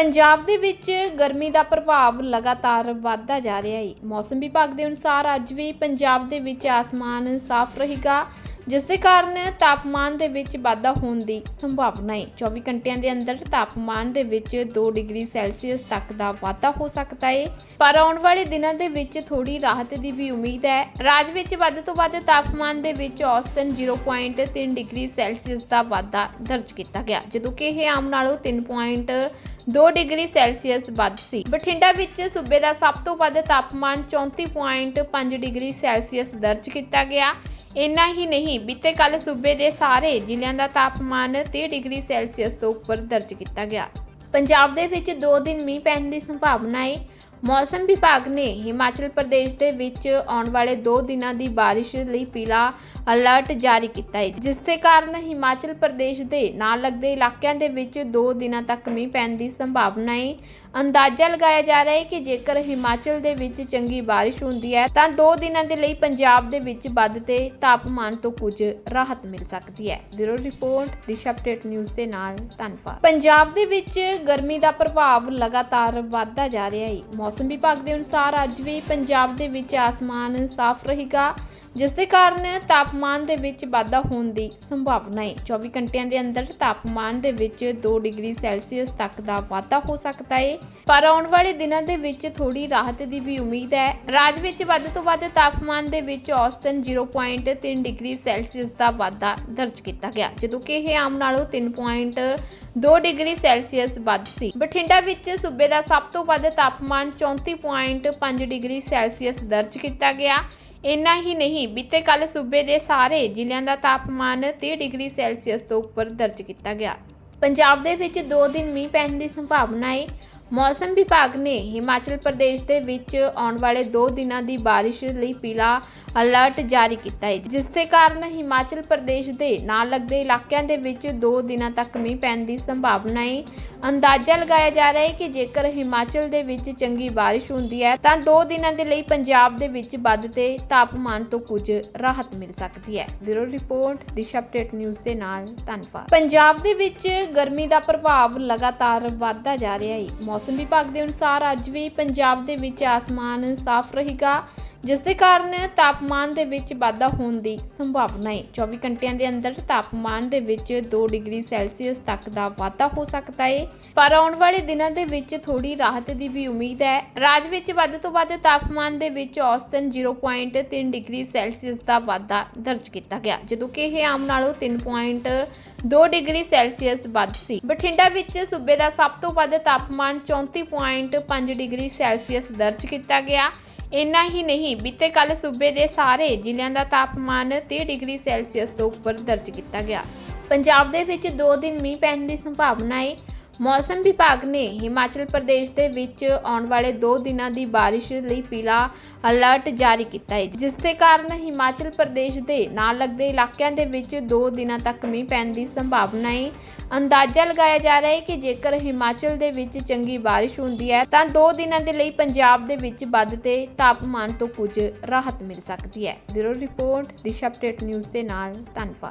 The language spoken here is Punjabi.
ਪੰਜਾਬ ਦੇ ਵਿੱਚ ਗਰਮੀ ਦਾ ਪ੍ਰਭਾਵ ਲਗਾਤਾਰ ਵਧਦਾ ਜਾ ਰਿਹਾ ਹੈ। ਮੌਸਮ ਵਿਭਾਗ ਦੇ ਅਨੁਸਾਰ ਅੱਜ ਵੀ ਪੰਜਾਬ ਦੇ ਵਿੱਚ ਆਸਮਾਨ ਸਾਫ਼ ਰਹੇਗਾ। ਜਿਸ ਦੇ ਕਾਰਨ ਤਾਪਮਾਨ ਦੇ ਵਿੱਚ ਵਾਧਾ ਹੋਣ ਦੀ ਸੰਭਾਵਨਾ ਹੈ। 24 ਘੰਟਿਆਂ ਦੇ ਅੰਦਰ ਤਾਪਮਾਨ ਦੇ ਵਿੱਚ 2 ਡਿਗਰੀ ਸੈਲਸੀਅਸ ਤੱਕ ਦਾ ਵਾਧਾ ਹੋ ਸਕਦਾ ਹੈ। ਪਰ ਆਉਣ ਵਾਲੇ ਦਿਨਾਂ ਦੇ ਵਿੱਚ ਥੋੜੀ ਰਾਹਤ ਦੀ ਵੀ ਉਮੀਦ ਹੈ। ਰਾਜ ਵਿੱਚ ਵੱਧ ਤੋਂ ਵੱਧ ਤਾਪਮਾਨ ਦੇ ਵਿੱਚ ਔਸਤਨ 0.3 ਡਿਗਰੀ ਸੈਲਸੀਅਸ ਦਾ ਵਾਧਾ ਦਰਜ ਕੀਤਾ ਗਿਆ, ਜਦੋਂ ਕਿ ਇਹ ਆਮ ਨਾਲੋਂ 3.2 ਡਿਗਰੀ ਸੈਲਸੀਅਸ ਵੱਧ ਸੀ। ਬਠਿੰਡਾ ਵਿੱਚ ਸੂਬੇ ਦਾ ਸਭ ਤੋਂ ਵੱਧ ਤਾਪਮਾਨ 34.5 ਡਿਗਰੀ ਸੈਲਸੀਅਸ ਦਰਜ ਕੀਤਾ ਗਿਆ। ਇੰਨਾ ਹੀ ਨਹੀਂ, ਬੀਤੇ ਕੱਲ ਸੂਬੇ ਦੇ ਸਾਰੇ ਜ਼ਿਲ੍ਹਿਆਂ ਦਾ ਤਾਪਮਾਨ 30 ਡਿਗਰੀ ਸੈਲਸੀਅਸ ਤੋਂ ਉੱਪਰ ਦਰਜ ਕੀਤਾ ਗਿਆ। ਪੰਜਾਬ ਦੇ ਵਿੱਚ 2 ਦਿਨ ਮੀਂਹ ਪੈਣ ਦੀ ਸੰਭਾਵਨਾ ਹੈ ਮੌਸਮ ਵਿਭਾਗ ਨੇ ਹਿਮਾਚਲ ਪ੍ਰਦੇਸ਼ ਦੇ ਵਿੱਚ ਆਉਣ ਵਾਲੇ 2 ਦਿਨਾਂ ਦੀ ਬਾਰਿਸ਼ ਲਈ ਪੀਲਾ ਅਲਰਟ ਜਾਰੀ ਕੀਤਾ ਹੈ। ਜਿਸ ਦੇ ਕਾਰਨ ਹਿਮਾਚਲ ਪ੍ਰਦੇਸ਼ ਦੇ ਨਾਲ ਲੱਗਦੇ ਇਲਾਕਿਆਂ ਦੇ ਵਿੱਚ 2 ਦਿਨਾਂ ਤੱਕ ਮੀਂਹ ਪੈਣ ਦੀ ਸੰਭਾਵਨਾ ਹੈ। ਅੰਦਾਜ਼ਾ ਲਗਾਇਆ ਜਾ ਰਿਹਾ ਹੈ ਕਿ ਜੇਕਰ ਹਿਮਾਚਲ ਦੇ ਵਿੱਚ ਚੰਗੀ ਬਾਰਿਸ਼ ਹੁੰਦੀ ਹੈ, ਤਾਂ 2 ਦਿਨਾਂ ਦੇ ਲਈ ਪੰਜਾਬ ਦੇ ਵਿੱਚ ਵੱਧਦੇ ਤਾਪਮਾਨ ਤੋਂ ਕੁਝ ਰਾਹਤ ਮਿਲ ਸਕਦੀ ਹੈ। Bureau report, Disha update news ਦੇ ਨਾਲ ਧੰਨਵਾਦ। ਪੰਜਾਬ ਦੇ ਵਿੱਚ ਗਰਮੀ ਦਾ ਪ੍ਰਭਾਵ ਲਗਾਤਾਰ ਵਧਦਾ ਜਾ ਰਿਹਾ ਹੈ। ਮੌਸਮ ਵਿਭਾਗ ਦੇ ਅਨੁਸਾਰ ਅੱਜ ਵੀ ਪੰਜਾਬ ਦੇ ਵਿੱਚ ਆਸਮਾਨ ਸਾਫ਼ ਰਹੇਗਾ। ਜਿਸ ਦੇ ਕਾਰਨ ਤਾਪਮਾਨ ਦੇ ਵਿੱਚ ਵਾਧਾ ਹੋਣ ਦੀ ਸੰਭਾਵਨਾ ਹੈ। 24 ਘੰਟਿਆਂ ਦੇ ਅੰਦਰ ਤਾਪਮਾਨ ਦੇ ਵਿੱਚ 2 ਡਿਗਰੀ ਸੈਲਸੀਅਸ ਤੱਕ ਦਾ ਵਾਧਾ ਹੋ ਸਕਦਾ ਹੈ। ਪਰ ਆਉਣ ਵਾਲੇ ਦਿਨਾਂ ਦੇ ਵਿੱਚ ਥੋੜੀ ਰਾਹਤ ਦੀ ਵੀ ਉਮੀਦ ਹੈ। ਰਾਜ ਵਿੱਚ ਵੱਧ ਤੋਂ ਵੱਧ ਤਾਪਮਾਨ ਦੇ ਵਿੱਚ ਔਸਤਨ 0.3 ਡਿਗਰੀ ਸੈਲਸੀਅਸ ਦਾ ਵਾਧਾ ਦਰਜ ਕੀਤਾ ਗਿਆ, ਜਦੋਂ ਕਿ ਇਹ ਆਮ ਨਾਲੋਂ 3.2 ਡਿਗਰੀ ਸੈਲਸੀਅਸ ਵੱਧ ਸੀ। ਬਠਿੰਡਾ ਵਿੱਚ ਸੂਬੇ ਦਾ ਸਭ ਤੋਂ ਵੱਧ ਤਾਪਮਾਨ 34.5 ਡਿਗਰੀ ਸੈਲਸੀਅਸ ਦਰਜ ਕੀਤਾ ਗਿਆ। ਇੰਨਾ ਹੀ ਨਹੀਂ, ਬੀਤੇ ਕੱਲ ਸੂਬੇ ਦੇ ਸਾਰੇ ਜ਼ਿਲ੍ਹਿਆਂ ਦਾ ਤਾਪਮਾਨ 30 ਡਿਗਰੀ ਸੈਲਸੀਅਸ ਤੋਂ ਉੱਪਰ ਦਰਜ ਕੀਤਾ ਗਿਆ। ਪੰਜਾਬ ਦੇ ਵਿੱਚ 2 ਦਿਨ ਮੀਂਹ ਪੈਣ ਦੀ ਸੰਭਾਵਨਾ ਹੈ ਮੌਸਮ ਵਿਭਾਗ ਨੇ ਹਿਮਾਚਲ ਪ੍ਰਦੇਸ਼ ਦੇ ਵਿੱਚ ਆਉਣ ਵਾਲੇ 2 ਦਿਨਾਂ ਦੀ ਬਾਰਿਸ਼ ਲਈ ਪੀਲਾ ਅਲਰਟ ਜਾਰੀ ਕੀਤਾ ਹੈ, ਜਿਸ ਦੇ ਕਾਰਨ ਹਿਮਾਚਲ ਪ੍ਰਦੇਸ਼ ਦੇ ਨਾਲ ਲੱਗਦੇ ਇਲਾਕਿਆਂ ਦੇ ਵਿੱਚ 2 ਦਿਨਾਂ ਤੱਕ ਮੀਂਹ ਪੈਣ ਦੀ ਸੰਭਾਵਨਾ ਹੈ। ਅੰਦਾਜ਼ਾ ਲਗਾਇਆ ਜਾ ਰਿਹਾ ਹੈ ਕਿ ਜੇਕਰ ਹਿਮਾਚਲ ਦੇ ਵਿੱਚ ਚੰਗੀ ਬਾਰਿਸ਼ ਹੁੰਦੀ ਹੈ, ਤਾਂ 2 ਦਿਨਾਂ ਦੇ ਲਈ ਪੰਜਾਬ ਦੇ ਵਿੱਚ ਵੱਧਦੇ ਤਾਪਮਾਨ ਤੋਂ ਕੁਝ ਰਾਹਤ ਮਿਲ ਸਕਦੀ ਹੈ। Bureau report, Disha update news ਦੇ ਨਾਲ ਧੰਨਵਾਦ। ਪੰਜਾਬ ਦੇ ਵਿੱਚ ਗਰਮੀ ਦਾ ਪ੍ਰਭਾਵ ਲਗਾਤਾਰ ਵਧਦਾ ਜਾ ਰਿਹਾ ਹੈ। ਮੌਸਮ ਵਿਭਾਗ ਦੇ ਅਨੁਸਾਰ ਅੱਜ ਵੀ ਪੰਜਾਬ ਦੇ ਵਿੱਚ ਆਸਮਾਨ ਸਾਫ਼ ਰਹੇਗਾ। ਜਿਸ ਦੇ ਕਾਰਨ ਤਾਪਮਾਨ ਦੇ ਵਿੱਚ ਵਾਧਾ ਹੋਣ ਦੀ ਸੰਭਾਵਨਾ ਹੈ। 24 ਘੰਟਿਆਂ ਦੇ ਅੰਦਰ ਤਾਪਮਾਨ ਦੇ ਵਿੱਚ 2 ਡਿਗਰੀ ਸੈਲਸੀਅਸ ਤੱਕ ਦਾ ਵਾਧਾ ਹੋ ਸਕਦਾ ਹੈ। ਪਰ ਆਉਣ ਵਾਲੇ ਦਿਨਾਂ ਦੇ ਵਿੱਚ ਥੋੜੀ ਰਾਹਤ ਦੀ ਵੀ ਉਮੀਦ ਹੈ। ਰਾਜ ਵਿੱਚ ਵੱਧ ਤੋਂ ਵੱਧ ਤਾਪਮਾਨ ਦੇ ਵਿੱਚ ਔਸਤਨ 0.3 ਡਿਗਰੀ ਸੈਲਸੀਅਸ ਦਾ ਵਾਧਾ ਦਰਜ ਕੀਤਾ ਗਿਆ, ਜਦੋਂ ਕਿ ਇਹ ਆਮ ਨਾਲੋਂ 3.2 ਡਿਗਰੀ ਸੈਲਸੀਅਸ ਵੱਧ ਸੀ। ਬਠਿੰਡਾ ਵਿੱਚ ਸੂਬੇ ਦਾ ਸਭ ਤੋਂ ਵੱਧ ਤਾਪਮਾਨ 34.5 ਡਿਗਰੀ ਸੈਲਸੀਅਸ ਦਰਜ ਕੀਤਾ ਗਿਆ। ਇੰਨਾ ਹੀ ਨਹੀਂ, ਬੀਤੇ ਕੱਲ ਸੂਬੇ ਦੇ ਸਾਰੇ ਜ਼ਿਲ੍ਹਿਆਂ ਦਾ ਤਾਪਮਾਨ 30 ਡਿਗਰੀ ਸੈਲਸੀਅਸ ਤੋਂ ਉੱਪਰ ਦਰਜ ਕੀਤਾ ਗਿਆ। ਪੰਜਾਬ ਦੇ ਵਿੱਚ 2 ਦਿਨ ਮੀਂਹ ਪੈਣ ਦੀ ਸੰਭਾਵਨਾ ਹੈ ਮੌਸਮ ਵਿਭਾਗ ਨੇ ਹਿਮਾਚਲ ਪ੍ਰਦੇਸ਼ ਦੇ ਵਿੱਚ ਆਉਣ ਵਾਲੇ 2 ਦਿਨਾਂ ਦੀ ਬਾਰਿਸ਼ ਲਈ ਪੀਲਾ ਅਲਰਟ ਜਾਰੀ ਕੀਤਾ ਹੈ ਜਿਸ ਦੇ ਕਾਰਨ ਹਿਮਾਚਲ ਪ੍ਰਦੇਸ਼ ਦੇ ਨਾਲ ਲੱਗਦੇ ਇਲਾਕਿਆਂ ਦੇ ਵਿੱਚ 2 ਦਿਨਾਂ ਤੱਕ ਮੀਂਹ ਪੈਣ ਦੀ ਸੰਭਾਵਨਾ ਹੈ ਅੰਦਾਜ਼ਾ ਲਗਾਇਆ ਜਾ ਰਿਹਾ ਹੈ ਕਿ ਜੇਕਰ ਹਿਮਾਚਲ ਦੇ ਵਿੱਚ ਚੰਗੀ ਬਾਰਿਸ਼ ਹੁੰਦੀ ਹੈ, ਤਾਂ 2 ਦਿਨਾਂ ਦੇ ਲਈ ਪੰਜਾਬ ਦੇ ਵਿੱਚ ਵੱਧਦੇ ਤਾਪਮਾਨ ਤੋਂ ਕੁਝ ਰਾਹਤ ਮਿਲ ਸਕਦੀ ਹੈ। Bureau report, Disha update news ਦੇ ਨਾਲ ਧੰਨਵਾਦ।